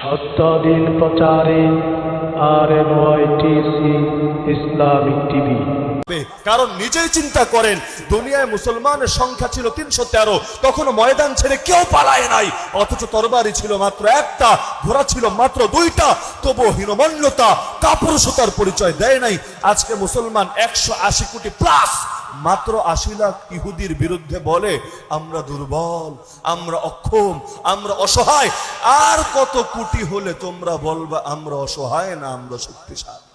সত্যদিন প্রচারে আর Islamic TV. কারণ নিজেই চিন্তা করেন, দুনিয়ায় মুসলমানের সংখ্যা ছিল তিনশো তেরো তখন ময়দান ছেড়ে কেউ পালায় নাই। অথচ তরবারি ছিল মাত্র একটা, ঘোড়া ছিল মাত্র দুইটা তবু হীনমন্যতা, কাপুরুষতার পরিচয় দেয় নাই। আজকে মুসলমান একশো আশি কোটি প্লাস মাত্র আশি লাখ ইহুদির বিরুদ্ধে বলে, আমরা দুর্বল, আমরা অক্ষম, আমরা অসহায়। আর কত কোটি হলে তোমরা বলবা, আমরা অসহায় না, আমরা শক্তিশালী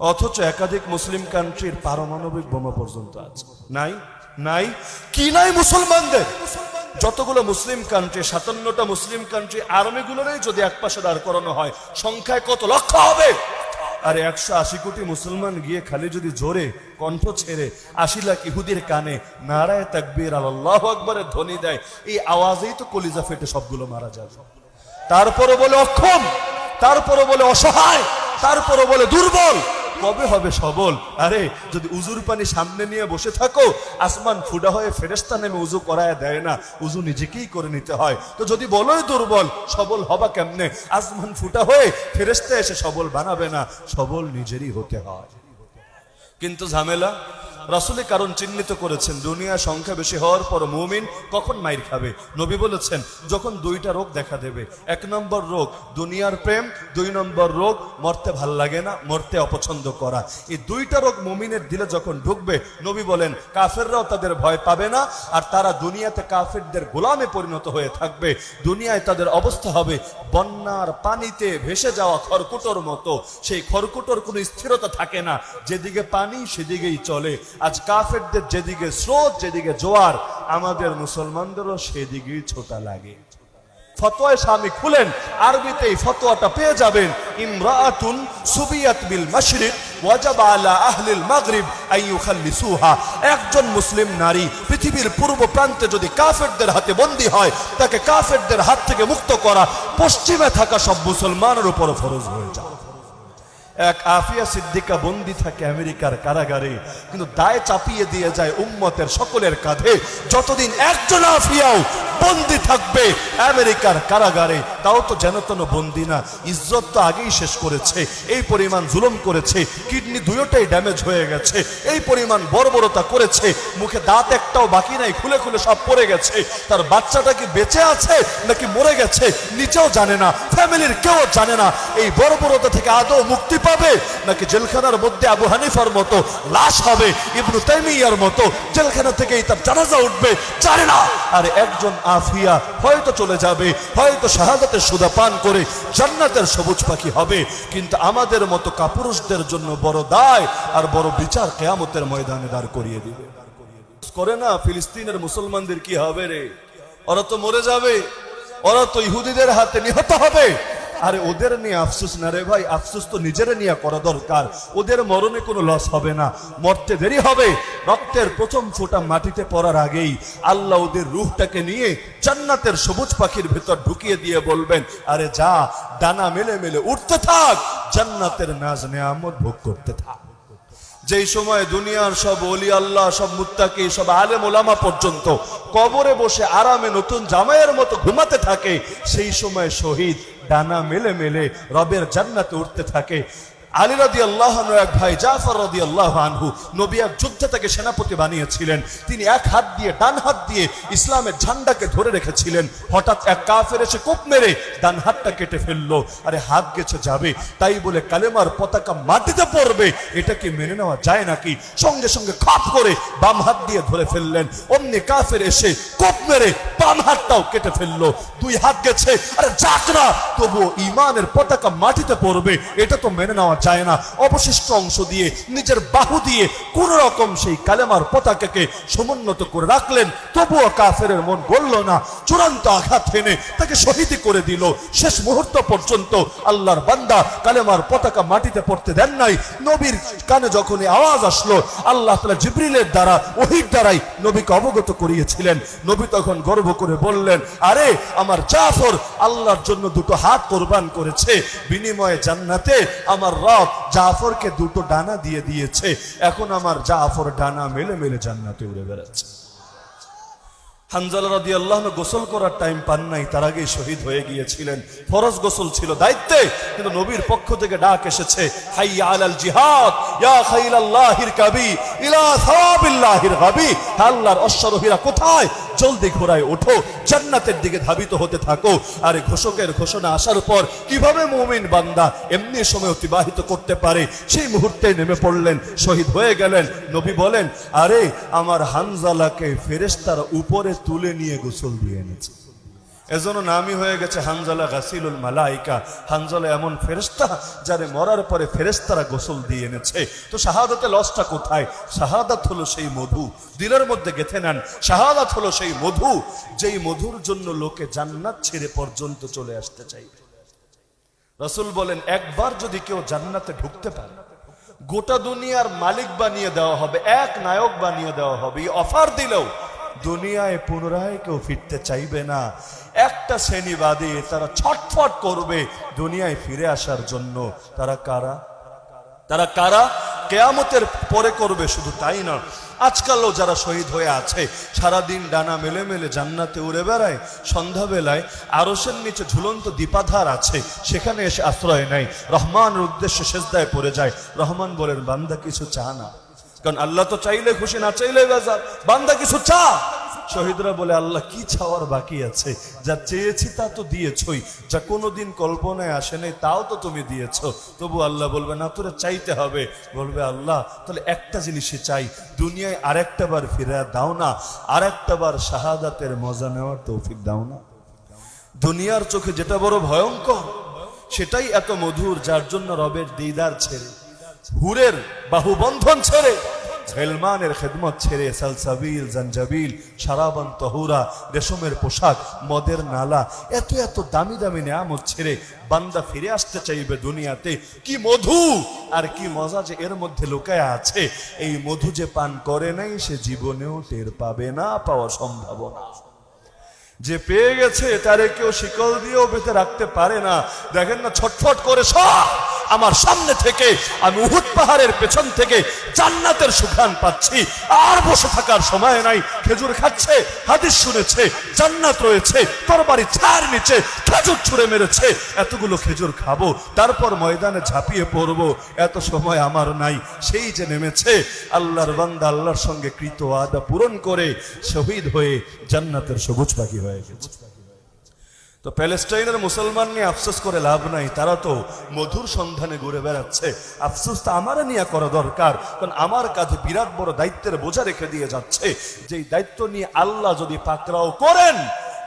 অথচ একাধিক মুসলিম কান্ট্রির পারমাণবিক বোমা পর্যন্ত আছে। নাই নাই। কি নাই মুসলমানদের? যতগুলো মুসলিম কান্ট্রি, সাতান্নটা মুসলিম কান্ট্রি, আর্মিগুলোরই যদি এক পাশে দাঁড় করানো হয়, সংখ্যায় কত লক্ষ হবে? আর একশো আশি কোটি মুসলমান গিয়ে খালি যদি জোরে কণ্ঠ ছেড়ে আশি লাখ ইহুদির কানে নারায় তাকবির আল্লাহ আকবরের ধ্বনি দেয়, এই আওয়াজেই তো কলিজা ফেটে সবগুলো মারা যাবে। তারপরে বলে অক্ষম তারপরে বলে অসহায় তারপরে বলে দুর্বল কবে হবে সবল? আরে, যদি উজুর পানি সামনে নিয়ে বসে থাকো, আসমান ফুডা হয়ে ফেরেস্তা নেমে উজু করায় দেয় না। উজু নিজেকেই করে নিতে হয়। তো যদি বলোই দুর্বল, সবল হবা কেমনে? আসমান ফুটা হয়ে ফেরেস্তা এসে সবল বানাবে না। সবল নিজেরই হতে হয়। কিন্তু ঝামেলা? রাসুলে কারণ চিহ্নিত করেছেন দুনিয়া সংখ্যা বেশি হওয়ার পর মুমিন কখন মাইর খাবে? নবী বলেছেন, যখন দুইটা রোগ দেখা দেবে, এক নম্বর রোগ দুনিয়ার প্রেম, দুই নম্বর রোগ মরতে ভালো লাগে না, মরতে অপছন্দ করা। এই দুইটা রোগ মুমিনের দিলে যখন ঢুকবে, নবী বলেন, কাফেররাও তাদের ভয় পাবে না, আর তারা দুনিয়াতে কাফেরদের গোলামে পরিণত হয়ে থাকবে। দুনিয়ায় তাদের অবস্থা হবে বন্যার পানিতে ভেসে যাওয়া খড়কুটোর মতো। সেই খড়কুটোর কোনো স্থিরতা থাকে না, যেদিকে পানি সেদিকেই চলে। আজ কাফেরদের যেদিকে স্রোত, যেদিকে জোয়ার, আমাদের মুসলমানদেরও সেদিকেই ছোটা লাগে। ফতোয়ায় স্বামী খুলেন আরবিতে এই ফতোয়াটা পেয়ে যাবেন ইমরাআতুন সুবিয়াত বিল মাশরিক, ওয়াজাব আলা আহলিল মাগরিব আন ইউখাল্লিসুহা। একজন মুসলিম নারী পৃথিবীর পূর্ব প্রান্তে যদি কাফেরদের হাতে বন্দী হয়, তাকে কাফেরদের হাত থেকে মুক্ত করা পশ্চিমে থাকা সব মুসলমানের উপর ফরজ হয়ে যায়। এক আফিয়া সিদ্দিকা বন্দি থাকে আমেরিকার কারাগারে, কিন্তু দায় চাপিয়ে দিয়ে যায় উম্মতের সকলের কাঁধে। যতদিন একজন আফিয়াও বন্দি থাকবে আমেরিকার কারাগারে, তাও তো যেন তেন বন্দি না। ইজ্জত তো আগেই শেষ করেছে, এই পরিমাণ জুলুম করেছে, কিডনি দুয়োটাই ড্যামেজ হয়ে গেছে, এই পরিমাণ বর্বরতা করেছে, মুখে দাঁত একটাও বাকি নাই, খুলে খুলে সব পড়ে গেছে। তার বাচ্চাটা কি বেঁচে আছে নাকি মরে গেছে নিচেও জানে না, ফ্যামিলির কেউ জানে না। এই বর্বরতা থেকে আদৌ মুক্তি পাবে? নাকি জেলখানার মধ্যে আবু হানিফার মতো লাশ হবে, ইবনু তাইমিয়ার মতো? জেলখানা থেকেই তার জানাজা উঠবে, জানে না। আর একজন আফিয়া হয়তো চলে যাবে, হয়তো শাহাদাতের সুদা পান করে জান্নাতের সবুজ পাখি হবে, কিন্তু আমাদের মতো কাপুরুষদের জন্য বড় দায় আর বড় বিচার কেয়ামতের ময়দানে দাঁড় করিয়ে দিবে। করে না, ফিলিস্তিনের মুসলমানদের কি হবে রে? ওরা তো মরে যাবে, ওরা তো ইহুদিদের হাতে নিহত হবে। আরে ওদের নিয়ে আফসোস না রে ভাই, আফসোস তো নিজের নিয়ে করা দরকার। ওদের মরণে কোনো লস হবে না, মরতে দেরি হবে। রক্তের প্রথম ফোঁটা মাটিতে পড়ার আগেই আল্লাহ ওদের রুহটাকে নিয়ে জান্নাতের সবুজ পাখির ভেতর ঢুকিয়ে দিয়ে বলবেন, আরে যা, ডানা মেলে মেলে উঠতে থাক, জান্নাতের নাজ নেয়ামত ভোগ করতে থাক। যেই সময় দুনিয়ার সব অলি আল্লাহ, সব মুত্তাকি, সব আলেম ওলামা পর্যন্ত কবরে বসে আরামে নতুন জামাইয়ের মতো ঘুমাতে থাকে, সেই সময় শহীদ ডানা মেলে মেলে রবের জান্নাতে উঠতে থাকে। আলী রাদি আল্লাহ এক ভাই জাফর রাদি আল্লাহ আনহু, নবী এক যুদ্ধে তাকে সেনাপতি বানিয়েছিলেন। তিনি এক হাত দিয়ে ডান হাত দিয়ে ইসলামের ঝান্ডাকে ধরে রেখেছিলেন। হঠাৎ এক কাফের এসে কোপ মেরে ডান হাতটা কেটে ফেলল। আরে হাত গেছে যাবে, তাই বলে কালেমার পতাকা মাটিতে পড়বে, এটা কি মেনে নেওয়া যায় নাকি? সঙ্গে সঙ্গে খাপ করে বাম হাত দিয়ে ধরে ফেললেন। অমনি কাফের এসে কোপ মেরে বাম হাতটাও কেটে ফেলল। দুই হাত গেছে, আরে যাক না, তবুও ইমানের পতাকা মাটিতে পড়বে, এটা তো মেনে নেওয়া যায় না। অবশিষ্ট অংশ দিয়ে, নিজের বাহু দিয়ে কোন রকম সেই কালেমার পতাকাকে সমুন্নত করে রাখলেন। তবুও কাফের মন গড়ল না। চূড়ান্ত আঘাত হেনে তাকে শহীদি করে দিল। শেষ মুহূর্ত পর্যন্ত আল্লাহর বান্দা কালেমার পতাকা মাটিতে পড়তে দেন নাই। নবীর কানে যখনই আওয়াজ আসলো, আল্লাহ তালা জিব্রিলের দ্বারা, ওহির দ্বারাই নবীকে অবগত করিয়েছিলেন। নবী তখন গর্ব করে বললেন, আরে, আমার জাফর আল্লাহর জন্য দুটো হাত কোরবান করেছে। বিনিময়ে জান্নাতে আমার রব জাফরকে দুটো ডানা দিয়ে দিয়েছে। এখন আমার জাফর ডানা মেলে মেলে জান্নাতে উড়ে বেড়াচ্ছে। হানজালা গোসল করার টাইম পান নাই, তার আগেই শহীদ হয়ে গিয়েছিলেন। ফরজ গোসল ছিল দায়িত্বে, কিন্তু নবীর পক্ষ থেকে ডাক এসেছে কোথায়? জলদি ঘোড়ায় ওঠো, জান্নাতের দিকে ধাবিত হতে থাকো। আর ঘোষকের ঘোষণা আসার পর কীভাবে মুমিন বান্দা এমনি সময় অতিবাহিত করতে পারে? সেই মুহূর্তে নেমে পড়লেন, শহীদ হয়ে গেলেন। নবী বলেন, আরে, আমার হানজালাকে ফেরেস্তার উপরে তুলে নিয়ে গোসল দিয়ে এনেছে। এজন্য নামই হয়ে গেছে হানজালা গাসিলুল মালাইকা। হানজালা এমন ফেরেস্তা যারে মরার পরে ফেরেস্তারা গোসল দিয়ে এনেছে। তো শাহাদাতে লসটা কোথায়? শাহাদাত হলো সেই মধু। দিলের মধ্যে গেথে নেন। শাহাদাত হলো সেই মধু। যেই মধুর জন্য লোকে জান্নাত ছেড়ে পর্যন্ত চলে আসতে চাইবে রসুল বলেন, একবার যদি কেউ জান্নাতে ঢুকতে পারে, গোটা দুনিয়ার মালিক বানিয়ে দেওয়া হবে, এক নায়ক বানিয়ে দেওয়া হবে অফার দিলেও দুনিয়ায় পুনরায় কেউ ফিরতে চাইবে না। একটা শ্রেণি বাদে তারা ছটফট করবে দুনিয়ায় ফিরে আসার জন্য। তারা কারা? তারা কারা? কেয়ামতের পরে করবে শুধু তাই না। আজকালও যারা শহীদ হয়ে আছে, সারাদিন ডানা মেলে মেলে জান্নাতে উড়ে বেড়ায়, সন্ধ্যাবেলায় আরসের নিচে ঝুলন্ত দীপাধার আছে, সেখানে এসে আশ্রয় নেয়। রহমানের উদ্দেশ্যে সেজদায় পড়ে যায়। রহমান বলেন, বান্দা কিছু চা না। কারণ আল্লাহ তো চাইলে খুশি, না চাইলে বেজার। বান্দা কিছু চা? শহীদরা বলে, আল্লাহ, কি চাওয়ার বাকি আছে? যা চেয়েছি তা তো দিয়েছই। যা কোনোদিন কল্পনায় আসে নাই, তাও তো তুমি দিয়েছ। তবু আল্লাহ বলবে, না, তোরা চাইতে হবে। বলবে, আল্লাহ, তাহলে একটা জিনিসই চাই। দুনিয়ায় আরেকটা বার ফিরে দাও না, আরেকটা বার শাহাদাতের মজা নেওয়ার তৌফিক দাও না। দুনিয়ার চোখে যেটা বড় ভয়ঙ্কর, সেটাই এত মধুর, যার জন্য রবের দিদার ছেড়ে, হুরের বাহুবন্ধন ছেড়ে হেলমানের খেদমত ছেড়ে সালসাবিল জাঞ্জাবিল সারাবান তহুরা, রেশমের পোশাক, মদের নালা, এত এত দামি দামি নেয়ামত ছেড়ে বান্দা ফিরে আসতে চাইবে দুনিয়াতে। কি মধু? আর কি মজা যে এর মধ্যে লুকায় আছে। এই মধু যে পান করে নাই, সে জীবনেও টের পাবে না, পাওয়া সম্ভাবনা যে পেয়ে গেছে, তারে কেউ শিকল দিয়েও বেঁধে রাখতে পারে না। দেখেন না, ছটফট করে সব আমার সামনে থেকে, আমি উহুদ পাহাড়ের পেছন থেকে জান্নাতের সুখান পাচ্ছি। আর বসে থাকার সময় নাই। খেজুর খাচ্ছে, হাদিস শুনেছে, জান্নাত রয়েছে, তরবারি ছাড় নিচে খেজুর ছুঁড়ে মেরেছে, এতগুলো খেজুর খাব, তারপর ময়দানে ঝাঁপিয়ে পড়ব, এত সময় আমার নাই। সেই যে নেমেছে, আল্লাহর বান্দা, আল্লাহর সঙ্গে কৃত আদা পূরণ করে শহীদ হয়ে জান্নাতের সবুজ পাখি হয়ে গেছে। তো প্যালেস্টাইনের মুসলমান নিয়ে আফসোস করে লাভ নাই, তারা তো মধুর সন্ধানে ঘুরে বেড়াচ্ছে। আফসোস তো আমার নিয়ে করা দরকার, কারণ আমার কাছে বিরাট বড় দায়িত্বের বোঝা রেখে দিয়ে যাচ্ছে। যে এই দায়িত্ব নিয়ে আল্লাহ যদি পাকরাও করেন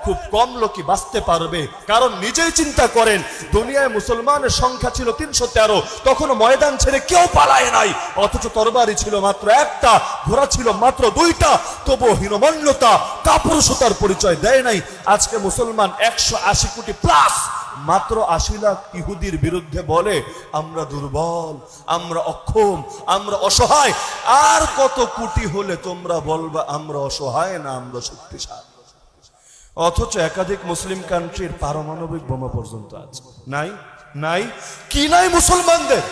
খুব কম লোকই বাঁচতে পারবে। কারণ নিজেই চিন্তা করেন, দুনিয়ায় মুসলমানের সংখ্যা ছিল তিনশো তেরো তখন ময়দান ছেড়ে কেউ পালায় নাই। অথচ তরবারি ছিল মাত্র একটা, ঘোড়া ছিল মাত্র দুইটা তবু হীনমন্যতা, কাপুরুষতার পরিচয় দেয় নাই। আজকে মুসলমান একশো আশি কোটি প্লাস মাত্র আশি লাখ ইহুদির বিরুদ্ধে বলে, আমরা দুর্বল, আমরা অক্ষম, আমরা অসহায়, আর কত কোটি হলে তোমরা বলবা, আমরা অসহায় না, আমরা শক্তিশালী? অথচ একাধিক মুসলিম কান্ট্রির পারমাণবিক বোমা পর্যন্ত আছে। নাই? নাই? কি নাই মুসলমানদের?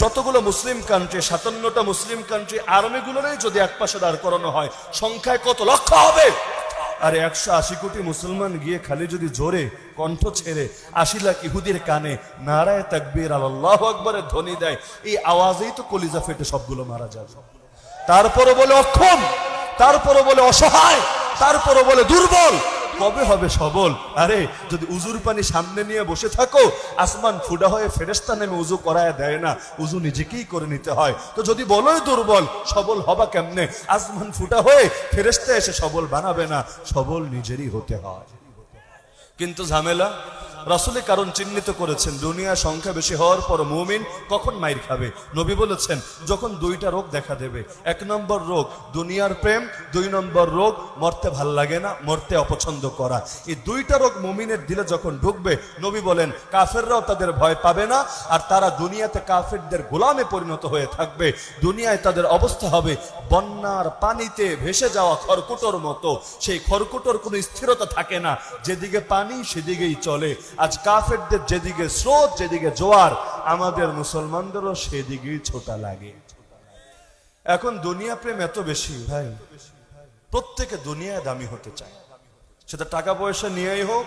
যতগুলো মুসলিম কান্ট্রি সাতান্নটা মুসলিম কান্ট্রি আর্মিগুলোরই যদি এক পাশে দাঁড় করানো হয়, সংখ্যায় কত লক্ষ হবে? আর একশো আশি কোটি মুসলমান গিয়ে খালি যদি জোরে কণ্ঠ ছেড়ে আশি লাখ ইহুদির কানে নারায় তাকবীর আল্লাহ আকবরের ধ্বনি দেয়, এই আওয়াজেই তো কলিজা ফেটে সবগুলো মারা যাবে। তারপরে বলে অক্ষম তারপরে বলে অসহায় তারপরে বলে দুর্বল কবে হবে সবল? আরে, যদি উজুর পানি সামনে নিয়ে বসে থাকো, আসমান ফুডা হয়ে ফেরেস্তা নেমে উজু করায় দেয় না। উজু নিজেকেই করে নিতে হয়। তো যদি বলোই দুর্বল, সবল হবা কেমনে? আসমান ফুটা হয়ে ফেরেস্তা এসে সবল বানাবে না। সবল নিজেরই হতে হয়। কিন্তু ঝামেলা? রাসুলের কারণ চিহ্নিত করেছেন দুনিয়া সংখ্যা বেশি হওয়ার পর মুমিন কখন মাইর খাবে? নবী বলেছেন, যখন দুইটা রোগ দেখা দেবে, এক নম্বর রোগ দুনিয়ার প্রেম, দুই নম্বর রোগ মরতে ভালো লাগে না, মরতে অপছন্দ করা। এই দুইটা রোগ মুমিনের দিলে যখন ঢুকবে, নবী বলেন, কাফেররাও তাদের ভয় পাবে না, আর তারা দুনিয়াতে কাফেরদের গোলামে পরিণত হয়ে থাকবে। দুনিয়ায় তাদের অবস্থা হবে বন্যার পানিতে ভেসে যাওয়া খড়কুটোর মতো। সেই খড়কুটোর কোনো স্থিরতা থাকে না, যেদিকে পানি সেদিকেই চলে। আজ কাফেরদের যেদিকে স্রোত, যেদিকে জোয়ার, আমাদের মুসলমানদেরও সেদিকেই ছোটা লাগে। এখন দুনিয়া প্রেম এত বেশি ভাই, প্রত্যেকে দুনিয়ায় দামি হতে চায়। সেটা টাকা পয়সা নিয়েই হোক,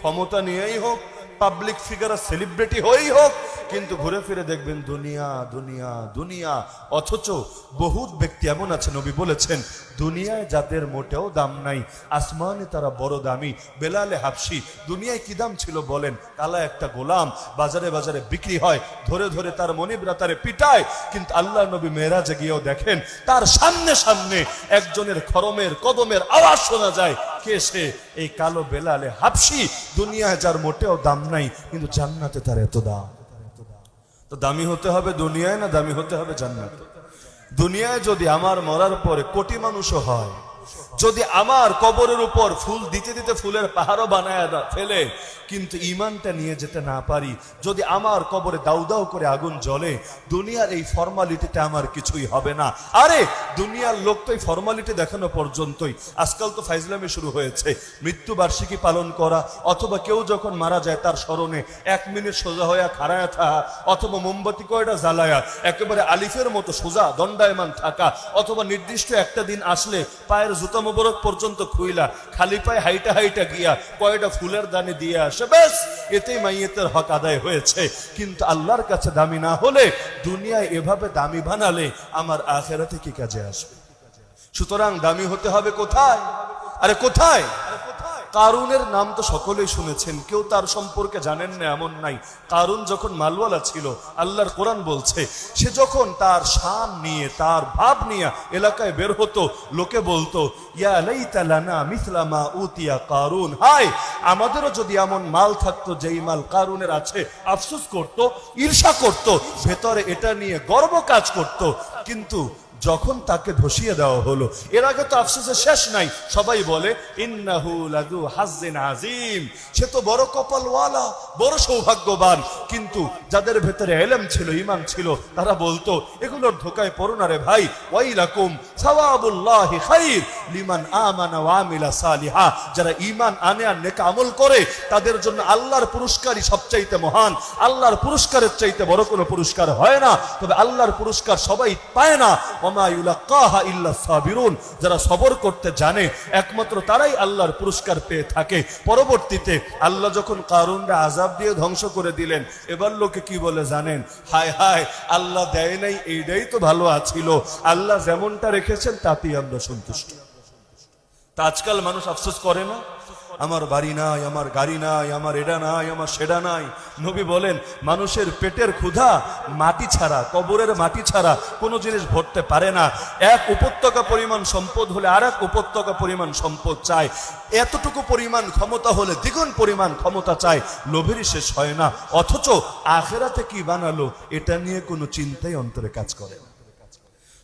ক্ষমতা নিয়েই হোক পাবলিক ফিগার সেলিব্রিটি হয়েই হোক, কিন্তু ঘুরে ফিরে দেখবেন দুনিয়া দুনিয়া দুনিয়া। অথচ বহুত ব্যক্তি এমন আছে, নবী বলেছেন, দুনিয়ায় যাদের মোটেও দাম নাই, আসমানে তারা বড় দামি, বেলালে হাফসি, দুনিয়ায় কি দাম ছিল বলেন কালা একটা গোলাম, বাজারে বাজারে বিক্রি হয়, ধরে ধরে তার মনিবরা তারে পিটায়, কিন্তু আল্লাহ নবী মেয়েরাজে গিয়েও দেখেন, তার সামনে সামনে একজনের খরমের, কদমের আওয়াজ শোনা যায় কে সে এই কালো বেলালে হাফসি দুনিয়ায় যার মোটেও দাম নাই, কিন্তু জান্নাতে তার এত দাম। তো দামি হতে হবে দুনিয়ায় না দামি হতে হবে জান্নাতে? দুনিয়ায় যদি আমার মরার পরে কোটি মানুষও হয় যদি আমার কবরের উপর ফুল দিতে দিতে ফুলের পাহাড়ও বানায় ফেলে, কিন্তু ইমানটা নিয়ে যেতে না পারি, যদি আমার কবরে দাউ দাউ করে আগুন জ্বলে, দুনিয়ার এই ফর্মালিটিতে আমার কিছুই হবে না। আরে, দুনিয়ার লোক তো এই ফর্মালিটি দেখানো পর্যন্তই। আজকাল তো ফাইজলামি শুরু হয়েছে। মৃত্যু বার্ষিকী পালন করা, অথবা কেউ যখন মারা যায় তার স্মরণে এক মিনিট সোজা হইয়া খাড়ায়া থাকা, অথবা মোমবাতি কয়টা জ্বালায়া, একেবারে আলিফের মতো সোজা দণ্ডায়মান থাকা, অথবা নির্দিষ্ট একটা দিন আসলে পায়ের জুতা মোবারক পর্যন্ত খুইলা, খালি পায়ে হাইটা হাইটা গিয়া কয়টা ফুলের দানি দিয়ে আসে। বেশ এতেই মাইয়েতের হক আদায় হয়েছে। কিন্তু আল্লাহর কাছে দামি না হলে দুনিয়ায় এভাবে দামি বানালে আমার আখেরাতে কি কাজে আসবে? সুতরাং দামি হতে হবে কোথায়? আরে কোথায়? কারুনের নাম তো সকলেই শুনেছেন, কেউ তার সম্পর্কে জানেন না, এমন নাই। কারুন যখন মালওয়ালা ছিল, আল্লাহর কোরআন বলছে, সে যখন তার শান নিয়ে, তার ভাব নিয়ে এলাকায় বের হতো, লোকে বলতো উতিয়া কারুন। হাই আমাদেরও যদি এমন মাল থাকতো, যেই মাল কারুনের আছে, আফসুস করত, ঈর্ষা করত, ভেতরে এটা নিয়ে গর্ব কাজ করত। কিন্তু যখন তাকে ধসিয়ে দেওয়া হলো, এর আগে তো আফসোসের শেষ নাই। সবাই বলে আজিম সে তো বড় কপালওয়ালা, বড় সৌভাগ্যবান। কিন্তু যাদের ভেতরে এলেম ছিল ইমান ছিল, তারা বলতো, এগুলোর ধোকায় পড়ো না রে ভাই। ওয়াইলাকুম সাওয়াবুল্লাহি লিমান সালিহা। যারা ঈমান আনে আর নেক আমল করে, তাদের জন্য আল্লাহর পুরস্কারই সবচাইতে মহান। আল্লাহর পুরস্কারের চাইতে বড় কোনো পুরস্কার হয় না। তবে আল্লাহর পুরস্কার সবাই পায় না। যারা সবর করতে জানে, একমাত্র তারাই আল্লাহর পুরস্কার পেয়ে থাকে। পরবর্তীতে আল্লাহ যখন কারুনরা আজাব দিয়ে ধ্বংস করে দিলেন, এবার লোকে কি বলে জানেন? হায় হায়, আল্লাহ দেয় নাই এইটাই তো ভালো আছিল। আল্লাহ যেমনটা রেখেছেন, তাতেই আমরা সন্তুষ্ট। আজকাল মানুষ আফসোস করে না? আমার বাড়ি নাই, আমার গাড়ি নাই, আমার এটা নাই, আমার সেটা নাই। নবী বলেন, মানুষের পেটের ক্ষুধা মাটি ছাড়া, কবরের মাটি ছাড়া কোনো জিনিস ভরতে পারে না। এক উপত্যকা পরিমাণ সম্পদ হলে আর এক উপত্যকা পরিমাণ সম্পদ চায়। এতটুকু পরিমাণ ক্ষমতা হলে দ্বিগুণ পরিমাণ ক্ষমতা চায়। লোভেরই শেষ হয় না। অথচ আখেরাতে কি বানালো, এটা নিয়ে কোনো চিন্তাই অন্তরে কাজ করে না।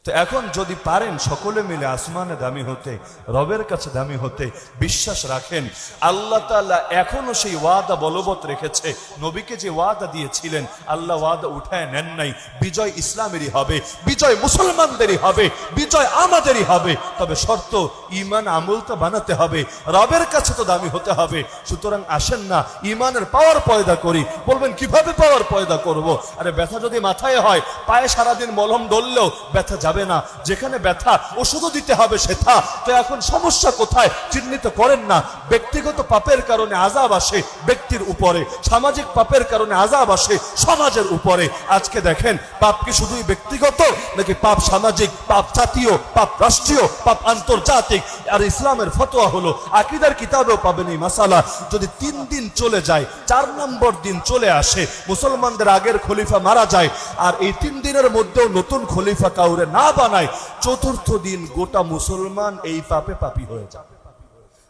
তো এখন যদি পারেন সকলে মিলে আসমানে দামি হতে, রবের কাছে দামি হতে বিশ্বাস রাখেন। আল্লাহ তাআলা এখনও সেই ওয়াদা বলবৎ রেখেছে। নবীকে যে ওয়াদা দিয়েছিলেন, আল্লাহ ওয়াদা উঠায় নেন নাই। বিজয় ইসলামেরই হবে, বিজয় মুসলমানদেরই হবে, বিজয় আমাদেরই হবে। তবে শর্ত ইমান আমল তো বানাতে হবে, রবের কাছে তো দামি হতে হবে। সুতরাং আসেন না ইমানের পাওয়ার পয়দা করি। বলবেন, কীভাবে পাওয়ার পয়দা করব? আরে ব্যথা যদি মাথায় হয়, পায়ে সারাদিন মলম ডললেও ব্যথা যাবে না। যেখানে ব্যথা, ওষুধও দিতে হবে সেথা। তো এখন সমস্যা কোথায়? চিহ্নিত করেন না। ব্যক্তিগত পাপের কারণে আজাব আসে ব্যক্তির উপরে। সামাজিক পাপের কারণে আজাব আসে সমাজের উপরে। আজকে দেখেন, পাপ কি শুধুই ব্যক্তিগত, নাকি পাপ সামাজিক, পাপ জাতীয়, পাপ রাষ্ট্রীয়, পাপ আন্তর্জাতিক? আর ইসলামের ফতোয়া হলো, আকিদার কিতাবেও পাবেন এই মাসালা। যদি তিন দিন চলে যায়, চার নম্বর দিন চলে আসে, মুসলমানদের আগের খলিফা মারা যায়, আর এই তিন দিনের মধ্যেও নতুন খলিফা কাউরে না বানায় চতুর্থ দিন গোটা মুসলমান এই পাপে পাপি হয়ে যাবে।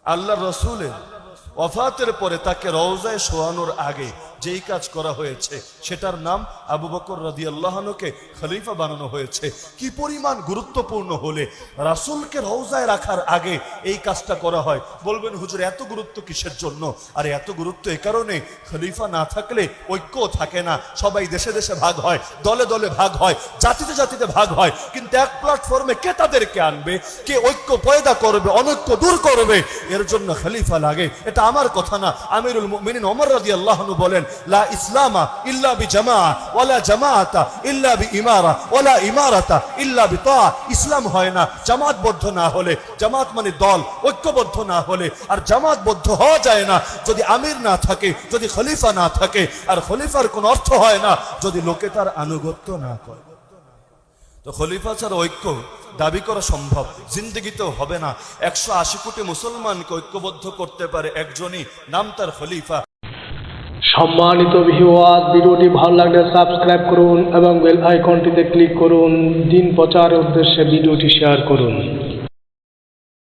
আল্লাহ রসুলের অফাতের পরে তাকে রওজায় শোয়ানোর আগে যেই কাজ করা হয়েছে, সেটার নাম আবু বকর রাদি আল্লাহনকে খলিফা বানানো হয়েছে। কি পরিমাণ গুরুত্বপূর্ণ হলে রাসূলকে রওজায় রাখার আগে এই কাজটা করা হয়। বলবেন, হুজুর, এত গুরুত্ব কিসের জন্য? আরে, এত গুরুত্ব এ কারণে খলিফা না থাকলে ঐক্য থাকে না। সবাই দেশে দেশে ভাগ হয়, দলে দলে ভাগ হয়, জাতিতে জাতিতে ভাগ হয়। কিন্তু এক প্ল্যাটফর্মে কে তাদেরকে আনবে? কে ঐক্য পয়দা করবে, অনৈক্য দূর করবে? এর জন্য খলিফা লাগে। এটা আমার কথা না। আমিরুল মুমিনিন অমর রাদিয়াল্লাহু আনহু বলেন লা ইসলামা ইল্লা বি জামা ওয়ালা জামাআতা ইল্লা বি ইমারা ওয়ালা ইমারাতা ইল্লা বি তা ইসলাম হয় না জামাতবদ্ধ না হলে। জামাত মানে দল, ঐক্যবদ্ধ না হলে। আর জামাতবদ্ধ হওয়া যায় না যদি আমির না থাকে, যদি খলিফা না থাকে। আর খলিফার কোনো অর্থ হয় না যদি লোকে তার আনুগত্য না করে। তো খলিফা ছাড়া ঐক্য দাবি করা সম্ভব। জিন্দগিতেও হবে না। একশো আশি কোটি মুসলমানকে ঐক্যবদ্ধ করতে পারে একজনই, নাম তার খলিফা। সম্মানিত ভিওয়ার ভিডিওটি ভালো লাগলে সাবস্ক্রাইব করুন এবং বেল আইকনটিতে ক্লিক করুন। দিন প্রচারের উদ্দেশ্যে ভিডিওটি শেয়ার করুন।